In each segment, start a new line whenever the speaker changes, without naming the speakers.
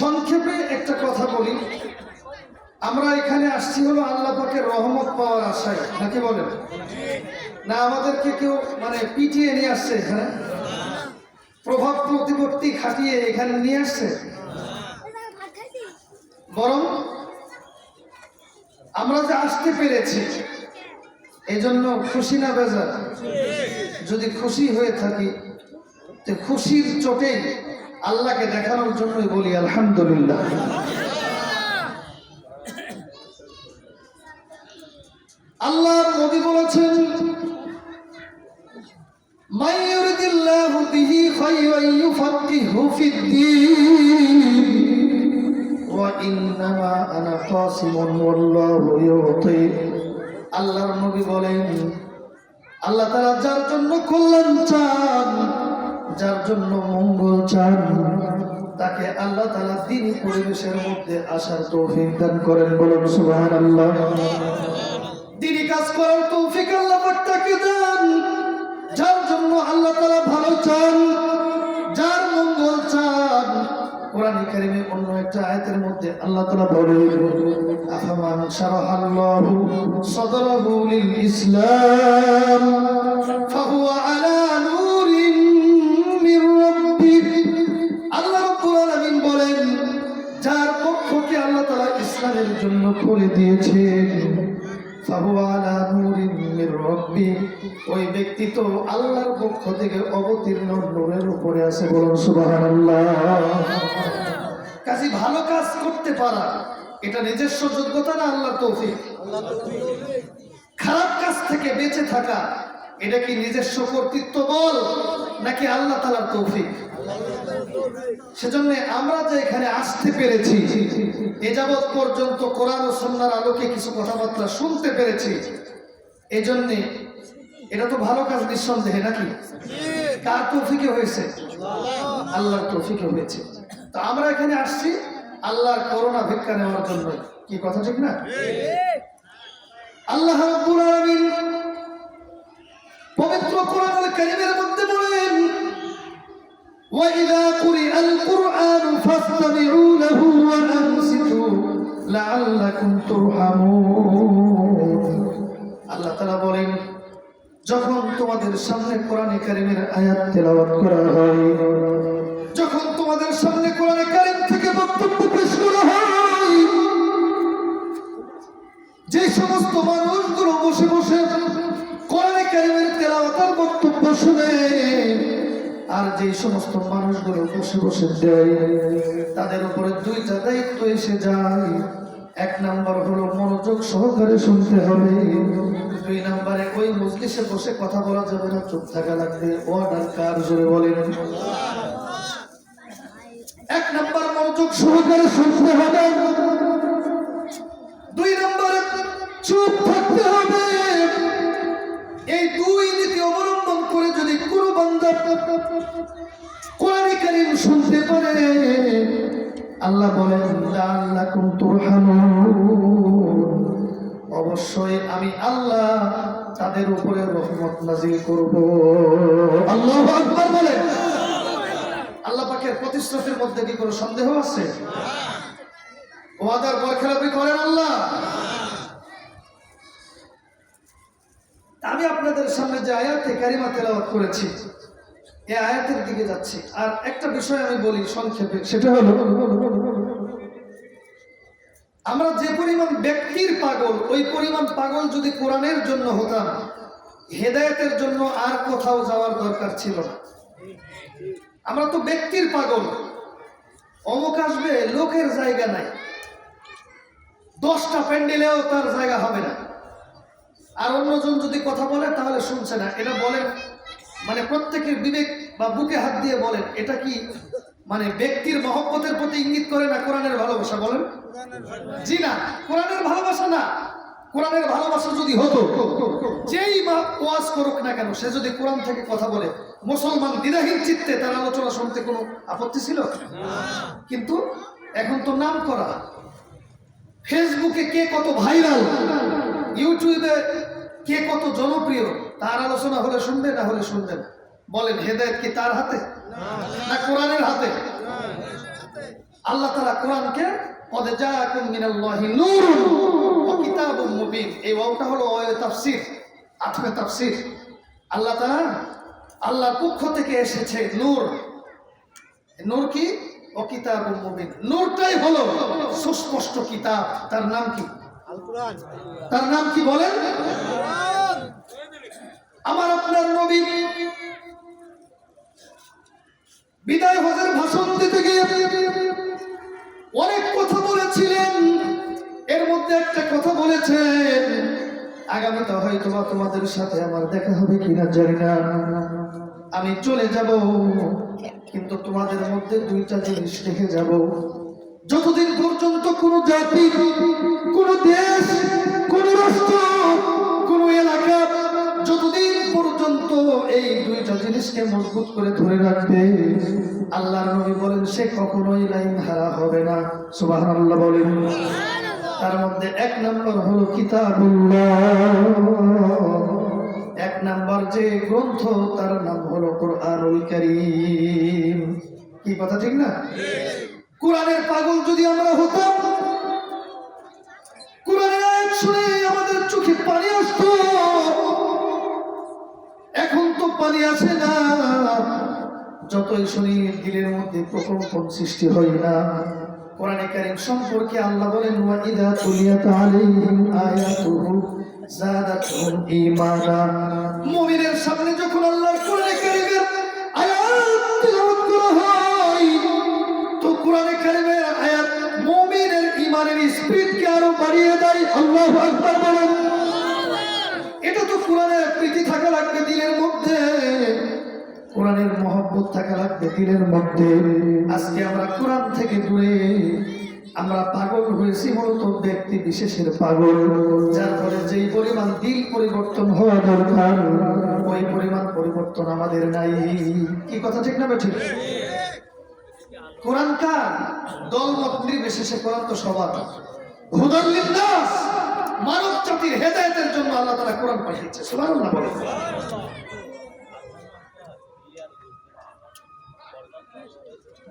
সংক্ষেপে একটা কথা বলি। আমরা এখানে আসছি হলো আল্লাহ পাকের রহমত পাওয়ার আশায়। নাকি বলেন? না, আমাদেরকে কেউ মানে পিটিয়ে নিয়ে আসছে এখানে। প্রভাব প্রতিপত্তি খাটিয়ে এখানে নিয়ে আসছে। বরং আমরা যে আসতে পেরেছি, এজন্য খুশি না বেজার। যদি খুশি হয়ে থাকি যে খুশির চোটে আল্লাহকে দেখানোর জন্যই বলি, আলহামদুলিল্লাহ। আল্লাহর নবী বলেছেন আল্লাহর নবী বলেন, আল্লাহ তারা যার জন্য কল্যাণ চান যার জন্য মঙ্গল চান। তাকে আল্লাহ তালা দিন পরিবেশের মধ্যে আসার তৌফিক দান করেন, বলুন সুবাহ আল্লাহ দিনই কাজ করার তৌফিক আল্লাহ তাকে দেন। যার জন্য আল্লাহ তালা ভালো চান, যার মঙ্গল চান। কোরআন কারিমের অন্য একটা আয়াতের মধ্যে আল্লাহ ইসলাম আলা ইসলামের দিয়েছে ওই অবতীর্ণ উপরে ভালো কাজ করতে পারা, এটা নিজস্ব যোগ্যতা না আল্লাহর তৌফিক? খারাপ কাজ থেকে বেঁচে থাকা এটা কি নিজস্ব কর্তৃত্ব বল নাকি আল্লাহ তালার তৌফিক? সেজন্য আমরা যে এখানে আসতে পেরেছি এ যাবৎ পর্যন্ত কোরআন ও সন্ন্যার আলোকে কিছু কথাবার্তা শুনতে পেরেছি। এজন্যে এটা তো ভালো কাজ নিঃসন্দেহে নাকি? কার তৌফিকে হয়েছে? আল্লাহর তৌফিকে হয়েছে। তো আমরা এখানে আসছি আল্লাহর করোনা ভিক্ষা নেওয়ার জন্য। কি কথা ঠিক না? আল্লাহ রাব্বুল আলামিন পবিত্র কোরআনুল কারীমের মধ্যে বলেন وإذا قرئ القرآن فاستمعوا له وأنصتوا لعلكم ترحمون আল্লাহ তাআলা বলেন যখন তোমাদের সামনে কোরআনে কারিমের আয়াত তেলাওয়াত করা হয় যখন তোমাদের সামনে কোরআনে কারিম থেকে বক্তব্য পেশ করা হয় যে সমস্ত মানুষগুলো শুনে আর যে সমস্ত মানুষগুলো বসে বসে দেয়, তাদের উপরে দুইটা দায়িত্ব এসে যায়। এক নাম্বার হলো মনোযোগ সহকারে শুনতে হবে। দুই নাম্বারে ওই মজলিসে বসে কথা বলা যাবে না, চুপ থাকা লাগবে। অর্ডার কার জোরে বলেন। এক নাম্বার মনোযোগ সহকারে শুনতে হবে। দুই নম্বরে চুপ থাকতে হবে। আল্লাহ বলেন অবশ্যই আমি আল্লাহ তাদের উপরে রহমত নাজিল করব। আল্লাহু বলেন। আল্লাহ পাকের প্রতিশ্রুতির মধ্যে কি কোনো সন্দেহ আছে? ওয়াদার বরখেলাপি করেন আল্লাহ। আমি আপনাদের সামনে যে আয়াতে কারিমা তেলাওয়াত করেছি আয়াতের দিকে যাচ্ছি। আর একটা বিষয় আমি বলি সংক্ষেপে, সেটা হলো, আমরা যে পরিমাণ ব্যক্তির পাগল, ওই পরিমাণ পাগল যদি কোরআনের জন্য হতাম, হেদায়েতের জন্য আর কোথাও যাওয়ার দরকার ছিল না। আমরা তো ব্যক্তির পাগল। অমুক আসবে, লোকের জায়গা নাই। দশটা প্যান্ডেলেও তার জায়গা হবে না। আর অন্যজন যদি কথা বলে, তাহলে শুনছে না। এটা বলেন মানে প্রত্যেকের বিবেক বা বুকে হাত দিয়ে বলেন, এটা কি মানে ব্যক্তির মহব্বতের প্রতি ইঙ্গিত করে না কোরআনের ভালোবাসা বলেন? জি না, কোরআনের ভালোবাসা না। কোরআনের ভালোবাসা যদি হতো, যেই বা ওয়াজ করুক না কেন, সে যদি কোরআন থেকে কথা বলে, মুসলমান দ্বিধাহীন চিত্তে তার আলোচনা শুনতে কোনো আপত্তি ছিল? কিন্তু এখন তো নাম করা। ফেসবুকে কে কত ভাইরাল, ইউটিউবে কে কত জনপ্রিয় তার আলোচনা হলে শুনবে না হলে শুনবে না? বলেন হেদায়ত কি তার হাতে? না কোরআনের হাতে? আল্লাহ তারা কোরআনকে পদে যা মিনাল্লাহি নূর মুবিন। এই ওয়াওটা হলো ওয়ে আঠমে আতমে তাফসীর। আল্লাহ তাআলা আল্লাহর পক্ষ থেকে এসেছে নূর। নূর কি? ও কিতাবুম মুবিন। নূরটাই হলো সুস্পষ্ট কিতাব। তার নাম কি? তার নাম কি বলেন? আমার আপনার নবী। বিদায় হজের ভাষণ দিতে গিয়ে অনেক কথা বলেছিলেন। এর মধ্যে একটা কথা বলেছেন, আগামীতে হয়তো বা তোমাদের সাথে আমার দেখা হবে কিনা জানি না। আমি চলে যাব, কিন্তু তোমাদের মধ্যে দুইটা জিনিস রেখে যাব। যতদিন পর্যন্ত কোনো জাতি, কোনো দেশ, কোন রাষ্ট্র পর্যন্ত এই দুইটা জিনিসকে মজবুত করে ধরে রাখবে। আল্লাহ নবী বলেন সে কখনোই লাইন হারা হবে না। সুবহানাল্লাহ বলেন। তার মধ্যে এক নম্বর হলো কিতাবুল্লাহ। এক নাম্বার যে গ্রন্থ তার নাম হলো কোরআনুল কারীম। কি কথা ঠিক না? কোরআনের পাগল যদি আমরা হতাম যতই শুনি দিলের মধ্যে প্রকম্পন সৃষ্টি হয় না। কোরআনে কারীম সম্পর্কে আল্লাহ বলেন ওয়া ইদা তুলিয়াত আলাইহিম আয়াতুহু জাদাতুহুম ঈমানা। মুমিনের সামনে যখন আল্লাহর কোরআনে কারীমের আয়াত তিলাওয়াত করা হয়, তো কোরআনে কারীমের আয়াত মুমিনের ঈমানের স্পিডকে আরও বাড়িয়ে দেয়। আল্লাহু আকবার বলেন লাগবে মধ্যে। আজকে আমরা কোরআন থেকে দূরে, আমরা পাগল হয়েছি মূলত ব্যক্তি বিশেষের পাগল। যার ফলে যেই পরিমাণ দিল পরিবর্তন হওয়া দরকার, ওই পরিমাণ পরিবর্তন আমাদের নাই। কি কথা ঠিক না ঠিক কোরআন কার? দলমত নির্বিশেষে কোরআন তো সবার। হুদাল লিন্নাস মানব জাতির হেদায়েতের জন্য আল্লাহ তাআলা কোরআন পাঠিয়েছে। সুবহানাল্লাহ বলেন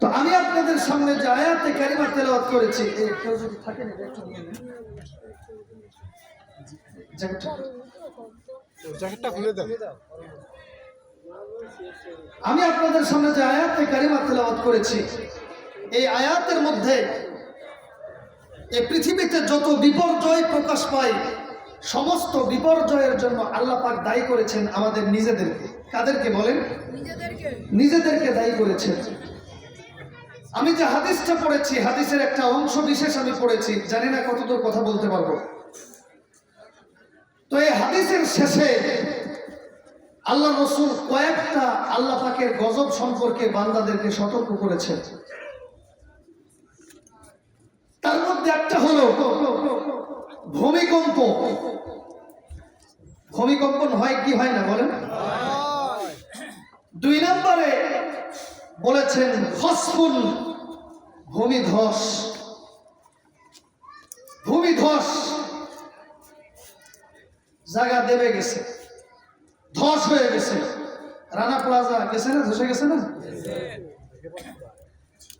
তো আমি আপনাদের সামনে যে আয়াতে কারিমা তেলাওয়াত করেছি এই কেউ যদি থাকেন এটা একটু নিয়ে নিন। জ্যাকেটটা।
জ্যাকেটটা খুলে দাও।
আমি আপনাদের সামনে যে আয়াতে কারিমা তেলাওয়াত করেছি এই আয়াতের মধ্যে এই পৃথিবীতে যত বিপর্যয় প্রকাশ পায় সমস্ত বিপর্যয়ের জন্য আল্লাহ পাক দায়ী করেছেন আমাদের নিজেদেরকে। কাদেরকে বলেন? নিজেদেরকে দায়ী করেছেন। আমি যে হাদিসটা পড়েছি হাদিসের একটা অংশ বিশেষ আমি পড়েছি জানি না কতদূর কথা বলতে পারব। তো এই হাদিসের শেষে আল্লাহ রসুল কয়েকটা আল্লাহ পাকের গজব সম্পর্কে বান্দাদেরকে সতর্ক করেছেন। তার মধ্যে একটা হলো ভূমিকম্প। ভূমিকম্পন হয় কি হয় না বলেন? দুই নম্বরে বলেছেন খসফুল ভূমিধস। ভূমিধস জায়গা দেবে গেছে। ধস হয়ে গেছে। রানা প্লাজা গেছে না? ধসে গেছে না?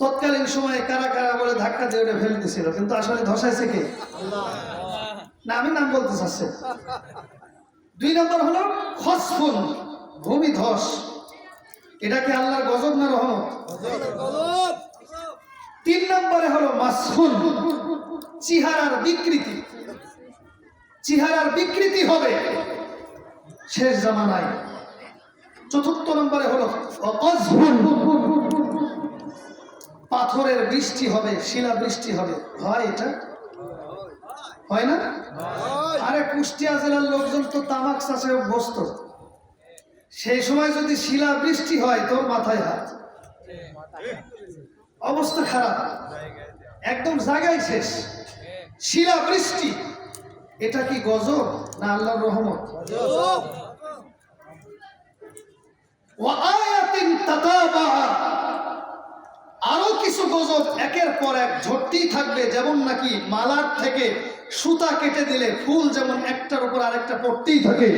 তৎকালীন সময়ে কারা কারা বলে ধাক্কা দিয়ে ওটা ফেলতেছিল কিন্তু আসলে ধসাইছে কে? না, আমি নাম বলতে চাচ্ছি। দুই নম্বর হলো খসফুন ভূমি ধস এটা কি আল্লাহর গজব না রহমত? তিন নম্বরে হলো মাসফুন চেহারার বিকৃতি। চেহারার বিকৃতি হবে শেষ জামানায়। চতুর্থ নম্বরে হলো পাথরের বৃষ্টি হবে শিলা বৃষ্টি হবে। হয় এটা? হয় না? আরে কুষ্টিয়া জেলার লোকজন তো তামাক চাষে অভ্যস্ত। সেই সময় যদি শিলা বৃষ্টি হয়, তোর মাথায় হাত। অবস্থা খারাপ। একদম জায়গায় শেষ। শিলা বৃষ্টি, এটা কি গজব না আল্লাহর রহমত? আরও কিছু গজব একের পর এক ঝরতেই থাকবে, যেমন নাকি মালার থেকে সুতা কেটে দিলে ফুল যেমন একটার উপর আরেকটা পড়তেই থাকে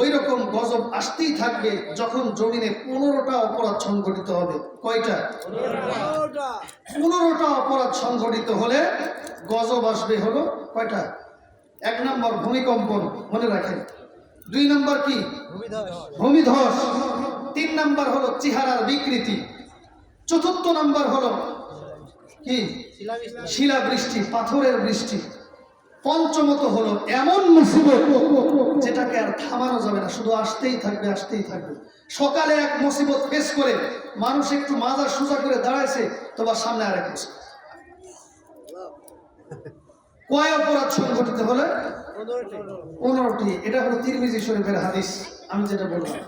ওই রকম গজব আসতেই থাকবে যখন জমিনে পনেরোটা অপরাধ সংঘটিত হবে। কয়টা? পনেরোটা। অপরাধ সংঘটিত হলে গজব আসবে হলো কয়টা? এক নম্বর ভূমিকম্পন মনে রাখেন। দুই নম্বর কি? ভূমিধস। তিন নম্বর হলো চেহারার বিকৃতি। চতুর্থ নম্বর হলো কি? শিলা বৃষ্টি পাথরের বৃষ্টি। পঞ্চমত হলো এমন মুসিবত যেটাকে আর থামানো যাবে না, শুধু আসতেই থাকবে আসতেই থাকবে। সকালে এক মুসিবত ফেস করে মানুষ একটু মাজার সোজা করে দাঁড়াইছে, তোমার সামনে আর এক মুসিবত। কয় অপরাধ সংঘটিত হলে? পনেরোটি। এটা হলো তিরমিজি শরীফের হাদিস। আমি যেটা বললাম